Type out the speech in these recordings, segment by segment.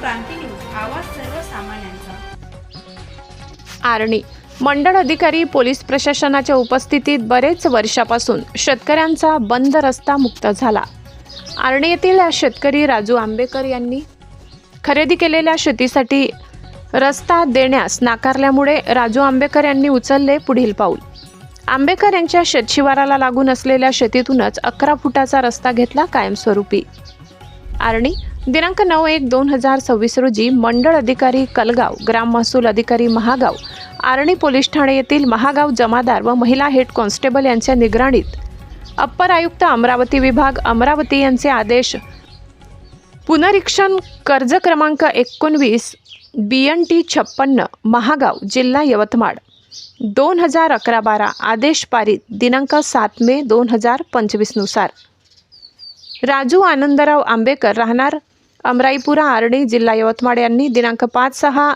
क्रांती news आवाज सर्वसामान्यांचा. आर्णी. मंडळ अधिकारी पोलीस प्रशासनाच्या उपस्थितीत बरेच वर्षापासून शेतकऱ्यांचा बंद रस्ता मुक्त झाला. आर्णी येथील शेतकरी राजू आंबेकर यांनी खरेदी केलेल्या शेतीसाठी रस्ता देण्यास नाकारल्यामुळे राजू आंबेकर यांनी उचलले पुढील पाऊल. आंबेकर यांच्या शेतशिवाराला लागून असलेल्या शेतीतूनच अकरा फुटाचा रस्ता घेतला कायमस्वरूपी. आर्णी. दिनांक नऊ एक दोन हजार सव्वीस रोजी मंडळ अधिकारी कलगाव ग्राम महसूल अधिकारी महागाव आर्णी पोलीस ठाणे येथील महागाव जमादार व महिला हेड कॉन्स्टेबल यांच्या निगराणीत अप्पर आयुक्त अमरावती विभाग अमरावती यांचे आदेश. पुनरीक्षण कर्ज क्रमांक एकोणवीस बी एन टी छप्पन्न महागाव जिल्हा यवतमाळ. दोन हजार अकरा बारा आदेश पारित दिनांक सात मे दोन हजार पंचवीसनुसार राजू आनंदराव आंबेकर राहणार अमराईपुरा आर्णी जिल्हा यवतमाळ यांनी दिनांक पाच सहा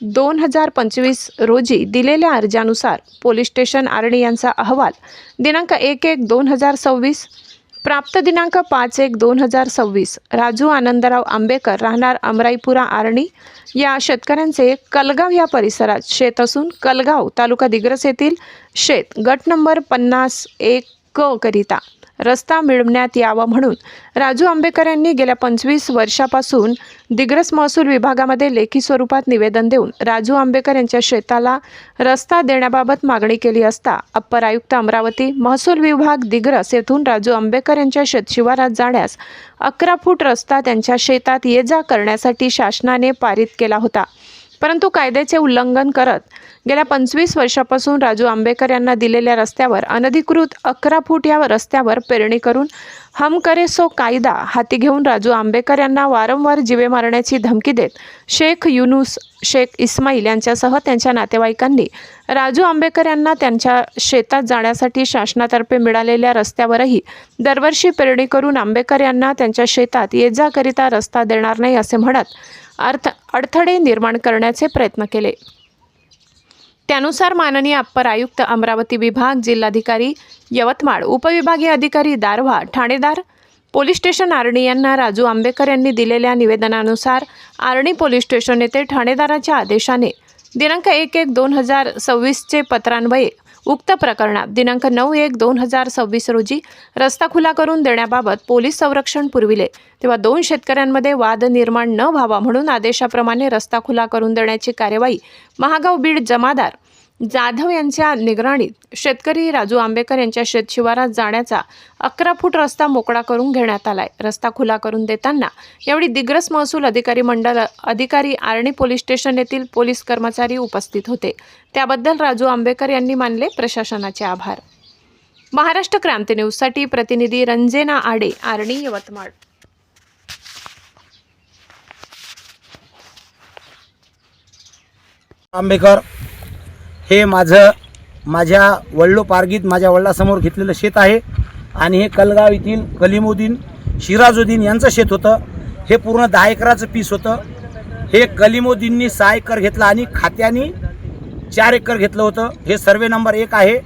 दोन हजार पंचवीस रोजी दिलेल्या अर्जानुसार पोलीस स्टेशन आर्णी यांचा अहवाल दिनांक एक एक दोन हजार सव्वीस प्राप्त दिनांक पाच एक दोन हजार सव्वीस राजू आनंदराव आंबेकर राहणार अमराईपुरा आर्णी या शेतकऱ्यांचे कलगाव या परिसरात शेत असून कलगाव तालुका दिग्रस येथील शेत गट नंबर पन्नास एक क करिता रस्ता मिळवण्यात यावा म्हणून राजू आंबेकर यांनी गेल्या पंचवीस वर्षापासून दिग्रस महसूल विभागामध्ये लेखी स्वरूपात निवेदन देऊन राजू आंबेकर यांच्या शेताला रस्ता देण्याबाबत मागणी केली असता अप्पर आयुक्त अमरावती महसूल विभाग दिग्रस येथून राजू आंबेकर यांच्या शेतशिवारात जाण्यास अकरा फूट रस्ता त्यांच्या शेतात ये जा करण्यासाठी शासनाने पारित केला होता. परंतु कायद्याचे उल्लंघन करत गेल्या पंचवीस वर्षापासून राजू आंबेकर यांना दिलेल्या रस्त्यावर अनधिकृत अकरा फूट या रस्त्यावर पेरणी करून हम करे सो कायदा हाती घेऊन राजू आंबेकर यांना वारंवार जिवे मारण्याची धमकी देत शेख युनुस शेख इस्माईल यांच्यासह त्यांच्या नातेवाईकांनी राजू आंबेकर यांना त्यांच्या शेतात जाण्यासाठी शासनातर्फे मिळालेल्या रस्त्यावरही दरवर्षी पेरणी करून आंबेकर यांना त्यांच्या शेतात ये जाकरिता रस्ता देणार नाही असे म्हणत अर्थ अडथळे निर्माण करण्याचे प्रयत्न केले. त्यानुसार माननीय अप्पर आयुक्त अमरावती विभाग जिल्हाधिकारी यवतमाळ उपविभागीय अधिकारी दारव्हा ठाणेदार पोलीस स्टेशन आर्णी यांना राजू आंबेकर यांनी दिलेल्या निवेदनानुसार आर्णी पोलीस स्टेशन येथे ठाणेदाराच्या आदेशाने दिनांक एक एक दोन हजार सव्वीसचे पत्रान्वये उक्त प्रकरणात दिनांक नऊ एक दोन हजार सव्वीस रोजी रस्ता खुला करून देण्याबाबत पोलीस संरक्षण पुरविले. तेव्हा दोन शेतकऱ्यांमध्ये वाद निर्माण न व्हावा म्हणून आदेशाप्रमाणे रस्ता खुला करून देण्याची कार्यवाही महागाव बीड जमादार जाधव यांच्या निगराणीत शेतकरी राजू आंबेकर यांच्या शेतशिवारात जाण्याचा अकरा फूट रस्ता मोकळा करून घेण्यात आलाय. रस्ता खुला करून देताना यावेळी दिग्रस महसूल अधिकारी मंडळ अधिकारी आर्णी पोलीस स्टेशन येथील पोलीस कर्मचारी उपस्थित होते. त्याबद्दल राजू आंबेकर यांनी मानले प्रशासनाचे आभार. महाराष्ट्र क्रांती न्यूजसाठी प्रतिनिधी रंजेना आडे आर्णी यवतमाळ. आंबेकर हे माझं माझ्या वडिलोपार्गीत माझ्या वडिलासमोर घेतलेलं शेत आहे. आणि हे कलगाव येथील कलिमुद्दीन शिराजुद्दीन यांचं शेत होतं. हे पूर्ण दहा एकराचं पीस होतं. हे कलिमुद्दीननी सहा एकर घेतलं आणि खात्याने चार एकर घेतलं होतं. हे सर्वे नंबर एक आहे.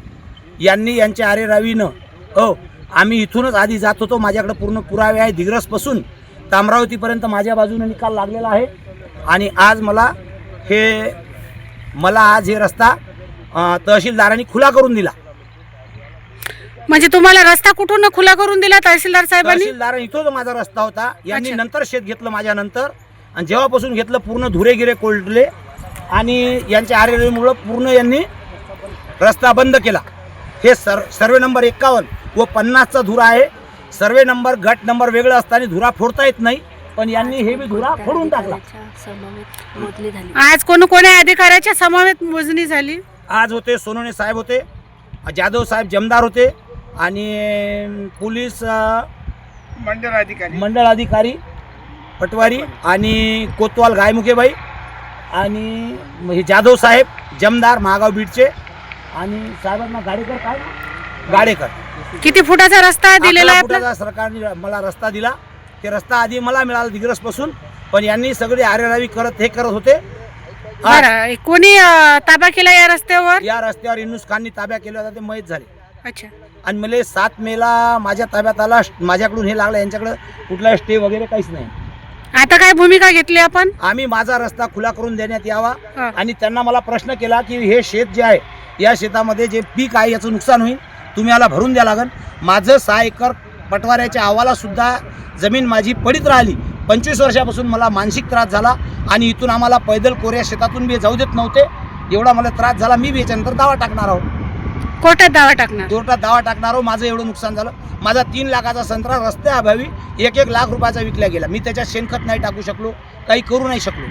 यांनी यांच्या आरेरावीनं हो आम्ही इथूनच आधी जात होतो. माझ्याकडे पूर्ण पुरावे आहे. दिग्रसपासून तामरावतीपर्यंत माझ्या बाजूने निकाल लागलेला आहे. आणि आज मला हे मला आज हे रस्ता तहसीलदारांनी खुला करून दिला. म्हणजे तुम्हाला रस्ता कुठून खुला करून दिला तहसीलदार साहेबांनी? तहसीलदार इथं माझा रस्ता होता. यांनी अच्छा. नंतर शेत घेतलं माझ्या नंतर आणि जेव्हापासून घेतलं पूर्ण धुरे गिरे कोल्डले आणि यांच्या आरेमुळं पूर्ण यांनी रस्ता बंद केला. हे सर सर्वे नंबर एक्कावन्न व पन्नासचा धुरा आहे. सर्वे नंबर गट नंबर वेगळं असताना धुरा फोडता येत नाही. पण यांनी हे बी धुरा फोडून टाकला. आज कोण कोण्या अधिकाऱ्याच्या समवेत मोजणी झाली? आज होते सोनवणे साहेब होते जाधव साहेब जमदार होते आणि पोलीस मंडळ अधिकारी. मंडळ अधिकारी पटवारी आणि कोतवाल गायमुखेबाई आणि हे जाधव साहेब जमदार महागाव बीडचे आणि साहेबांना गाडेकर काय गाडेकर. किती फुटाचा रस्ता दिलेला फुटाचा सरकारने मला रस्ता दिला. ते रस्ता आधी मला मिळाला दिग्रसपासून पण यांनी सगळे आरेरावी करत हे करत होते. बरं कोणी अं, ताबा केला या रस्त्यावर? या रस्त्यावर इनुस खाननी ताब्या केला होता ते मयत झाले. अच्छा. आणि मला सात मेला माझ्या ताब्यात आला माझ्याकडून हे लागलं यांच्याकडे कुठला स्टे वगैरे काहीच नाही. आता काय भूमिका घेतली आपण? आम्ही माझा रस्ता खुला करून देण्यात यावा हा. आणि त्यांना मला प्रश्न केला की हे शेत जे आहे या शेतामध्ये जे पीक आहे याचं नुकसान होईल तुम्ही याला भरून द्या लागन. माझं सहा एकर पटवाऱ्याच्या अहवालासुद्धा जमीन माझी पडीत राहिली. पंचवीस वर्षापासून मला मानसिक त्रास झाला आणि इथून आम्हाला पैदल कोऱ्या शेतातून बी जाऊ देत नव्हते. एवढा मला त्रास झाला. मी बी याच्यानंतर दावा टाकणार आहोत कोर्टात दावा टाकणार? कोर्टात दावा टाकणार आहोत माझं एवढं नुकसान झालं. माझा तीन लाखाचा संत्रा रस्त्याअभावी एक एक लाख रुपयाचा विकला गेला. मी त्याच्यात शेणखत नाही टाकू शकलो. काही करू नाही शकलो.